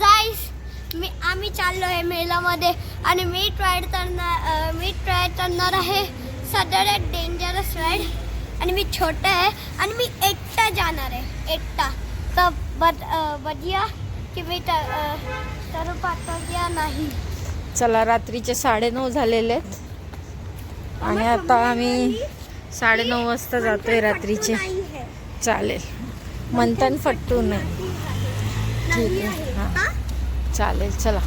गाईस मी आम्ही चाललो आहे मेलामध्ये आणि मी ट्राय करणार मी ट्राय करणार आहे. सदर डेंजरस राईड आणि मी छोटा आहे आणि मी एकटा जाणार आहे. एकटा. तर बद अं, बघूया की मी तर अं, तर पाहतो या नाही. चला रात्रीचे साडेनऊ झालेले आहेत. आणि आता आम्ही साडेनऊ वाजता जातोय रात्रीचे. चालेल. मंथन फट्टू नाही. ठीक आहे, हां चालेल चला.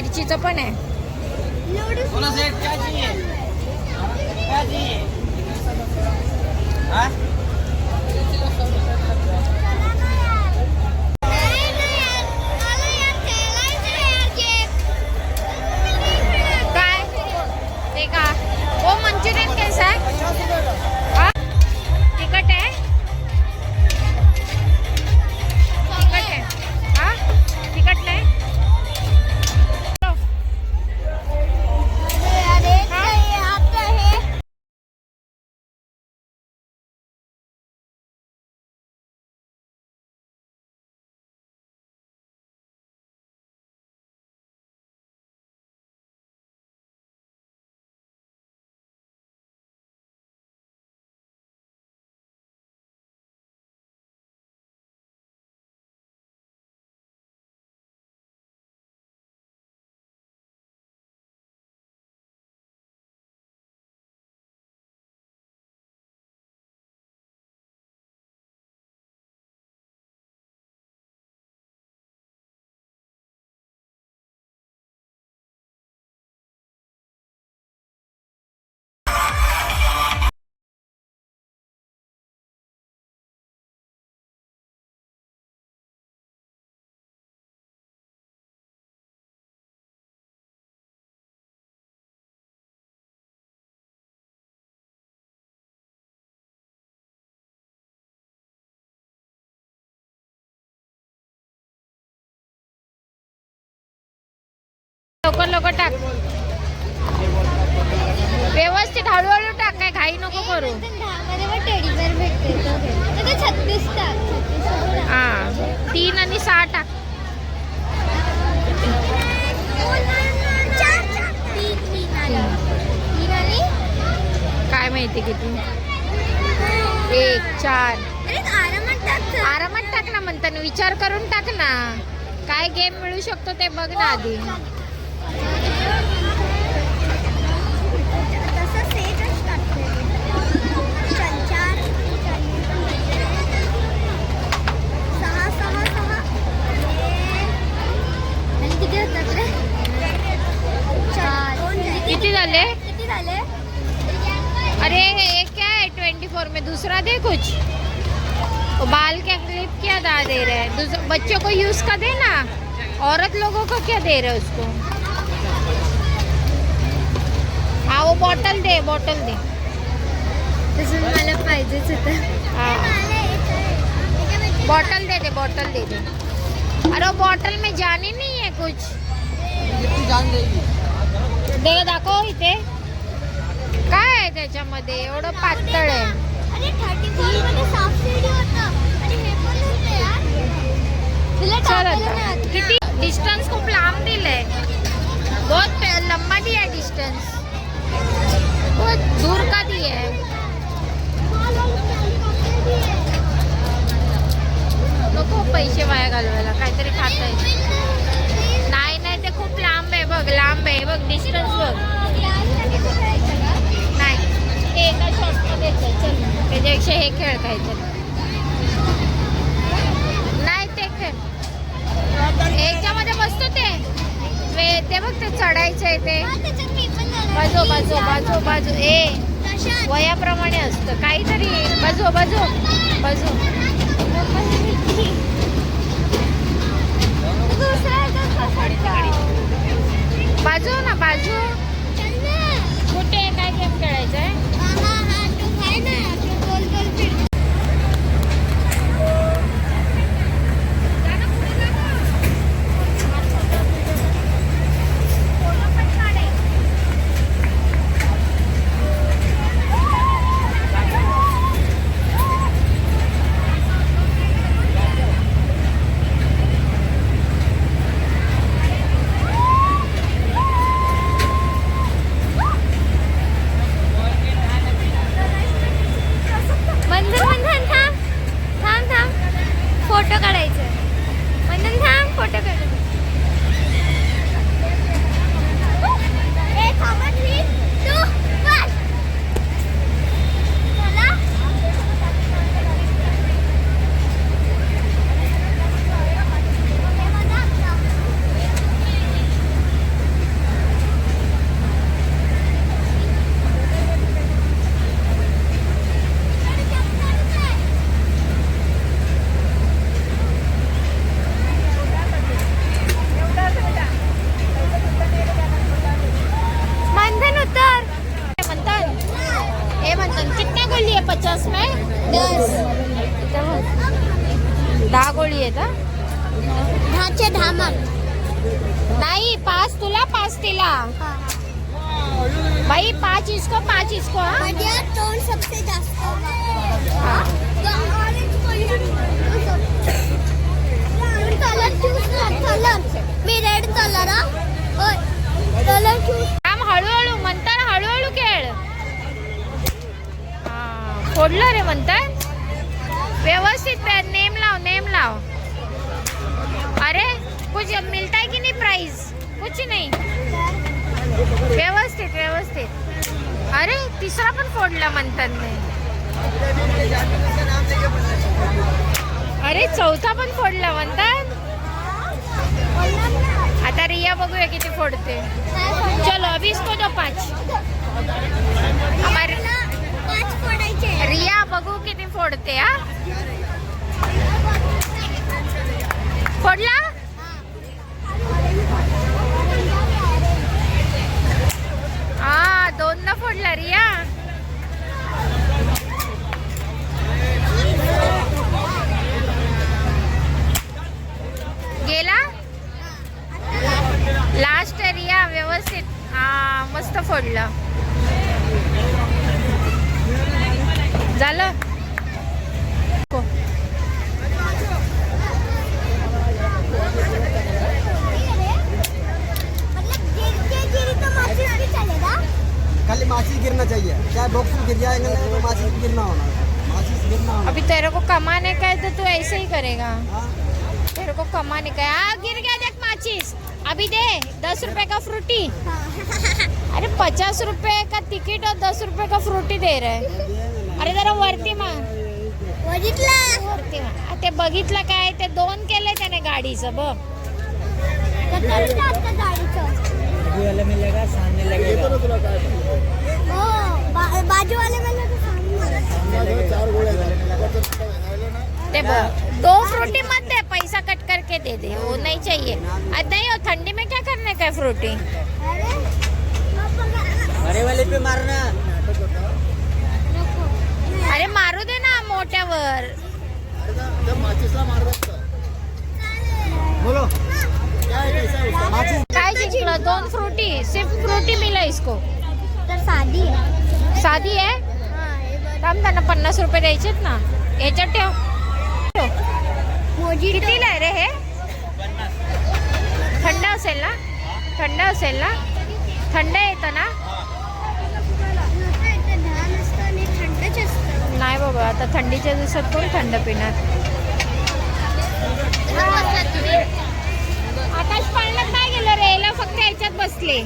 मिरचीचं पण आहे लवकर लवकर टाक. व्यवस्थित हळूहळू टाक काय घाई नको करू. छत्तीस. हा तीन आणि सहा टाक. काय माहिती किती? एक चार. आरामात टाक ना म्हणताना विचार करून टाक ना. काय गेम मिळू शकतो ते बघ ना आधी. अरे ये क्या है? ट्वेंटी फोर में दूसरा दे कुछ? बाल का क्लिप क्या दा दे रहे हैं? बच्चों को यूज़ का देना? औरत लोगों को क्या दे रहे हैं उसको? हाँ वो बॉटल दे बॉटल दे. तसं मला पाहिजेच होतं. हाँ. बॉटल दे दे बॉटल दे दे. अरे बॉटल में जानी नहीं है कुछ. दे दाखव इथे. काय आहे त्याच्यामध्ये? एवढं पातळ आहे. हे. किती? डिस्टन्स खूप लांब दिलंय. बहुत लंबा दिया डिस्टन्स बहुत दूर का भी है। नको पैसे वाया घालवायला काहीतरी खाता येईल नाही नाही ते खूप लांब आहे बघ लांब आहे बघ डिस्टन्स बघ. नाही ते एका शॉटमध्ये चल. त्याच्यापेक्षा हे खेळ काहीतरी नाही ते खेळ. याच्यामध्ये बसतो ते. ते बघ ते चढायचं आहे ते. बाजू बाजू बाजू बाजू ए तशात. वयाप्रमाणे असतं काहीतरी बाजू बाजू बाजू दुसरा ह्याच्यात बसायचं. बाजू ना बाजू चल ना. कुठे काय गेम खेळायचं आहे हा, हा, हा, तू काय ना, तू गोल गोल फिर. बंधन बंधन थांब थांब थांब फोटो काढायचे बंधन थांब फोटो काढायचे ए, थांबा, three, two, one. चला. बंधन उतर हे म्हणतात हे म्हणतात कितना गोळी आहे पचास में दस दहा गोळी आहेत हा दहाचे दहा माग नाही पाच तुला. भाई पाच इसको पाच इसको तोंड सबसे जास्त मी रेड कलर थांब हळूहळू म्हणतात हळूहळू खेळ. फोडलं रे म्हणतात व्यवस्थित नेम लाव नेम लाव. अरे कुछ मिलता है की नहीं प्राइस कुछ नहीं। व्यवस्थित व्यवस्थित। अरे तिसरा पण फोडला म्हणतात नाही अरे चौथा पण फोडला म्हणतात आता रिया बघूया किती फोडते. चलो वीस तो दो पाच. रिया बघू किती फोडते हा? फोडला हा दोनदा फोडला रिया गेला लास्ट रिया झालं को- मतलब गिरते गिरी तो माचिस भी चलेगा खाली माचिस गिरना चाहिए चाहे बॉक्स में गिर जाएंगे ना तो माचिस गिरना होना। माचिस गिरना होना। अभी तेरे को कमाने का है तो तू ऐसे ही करेगा। हाँ? तेरे को कमाने का है। आ गिर गया देख माचिस। अभी दे दस रुपए का फ्रूटी। अरे पचास रुपए का तिकीट और दस रुपए का फ्रूटी दे रहे अरे जरा वरती मा बघितलं वरती मा आ, ते बघितलं काय ते दोन केले त्याने गाडीचं बघ. तरी जास्त गाडीचं मिलेगा सामने लगेगा। हो बा- बाजूवाले मला तर सांग ते बघ दो फ्रूटी मत दे पैसा कट करके दे दे वो नहीं चाहिए। नहीं और ठंडी में क्या करने का है फ्रूटी? अरे. बड़े वाले पे मारना। अरे मारू दे ना मोठ्यावर बोलो जिंकलं दोन फ्रूटी सिर्फ़ फ्रूटी मिला इसको। तर साधी आहे. साधी आहे. थांब त्यांना पन्नास रुपये द्यायचेत ना. याच्यात ठेव. कितीला आहे रे हे? थंड असेल ना? थंड असेल ना? थंड येतं ना. नाही बाबा आता थंडीच्या दिवसात कोण थंड पिणार? भेटले.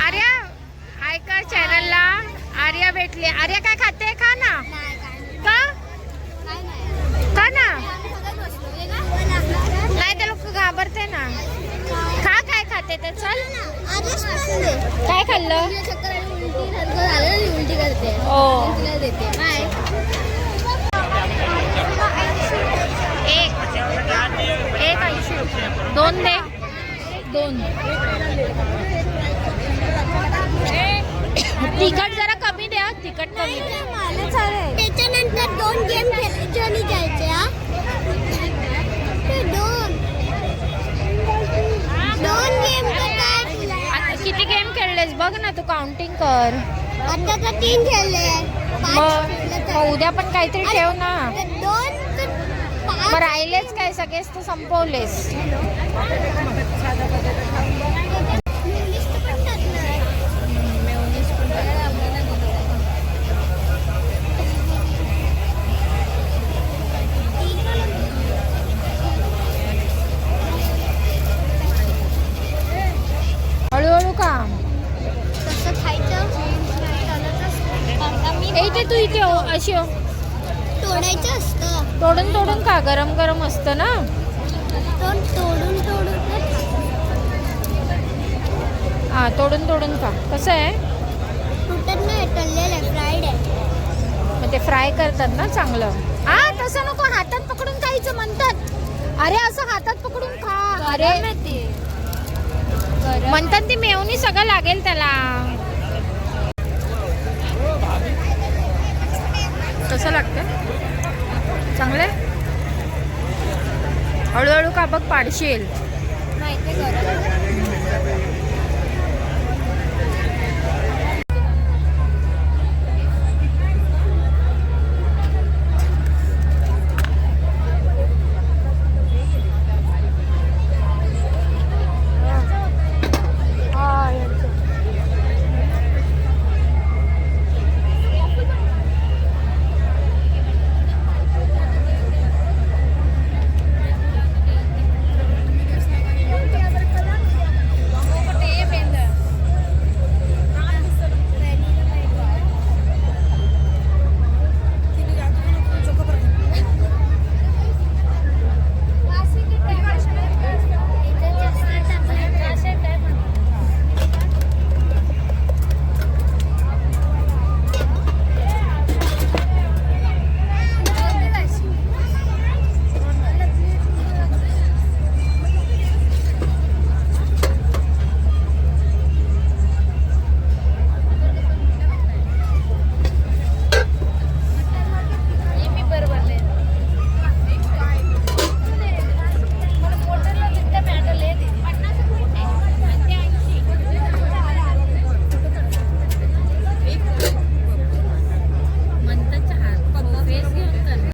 आर्या आयकर चॅनलला. आर्या भेटले. आर्या काय खाते? खा ना. का का ना. नाही ते लोक घाबरते ना. खा काय खाते ते चल. काय खाल्लं? उलटी करते देते एक ऐंशी रुपये दोन दे दोन. तिखट जरा कमी द्या तिखट कमी त्याच्यानंतर दोन गेम खेळायचे आणि जायचे ते दोन. दोन गेम आता किती गेम खेळलेस? बघ ना तू काउंटिंग कर. आता तर तीन खेळले. मग उद्या पण काहीतरी ठेव ना. दोन मग राहिलेच काय सगळेच तू संपवलेस. का गरम गरम असतं ना? तोड तोडून तोडून हा तोडून तोडून का कसं आहे? तुटत नाही तळलेलं आहे फ्राईड आहे. मग ते फ्राय करतात ना चांगलं. हा तसं नको हातात पकडून खायचं म्हणतात. अरे असं हातात पकडून खा. अरे. म्हणतात ती मेवणी सगळं लागेल त्याला. कसं लागतं? चांगलं हळूहळू काबक पाडशील. माहिती गरज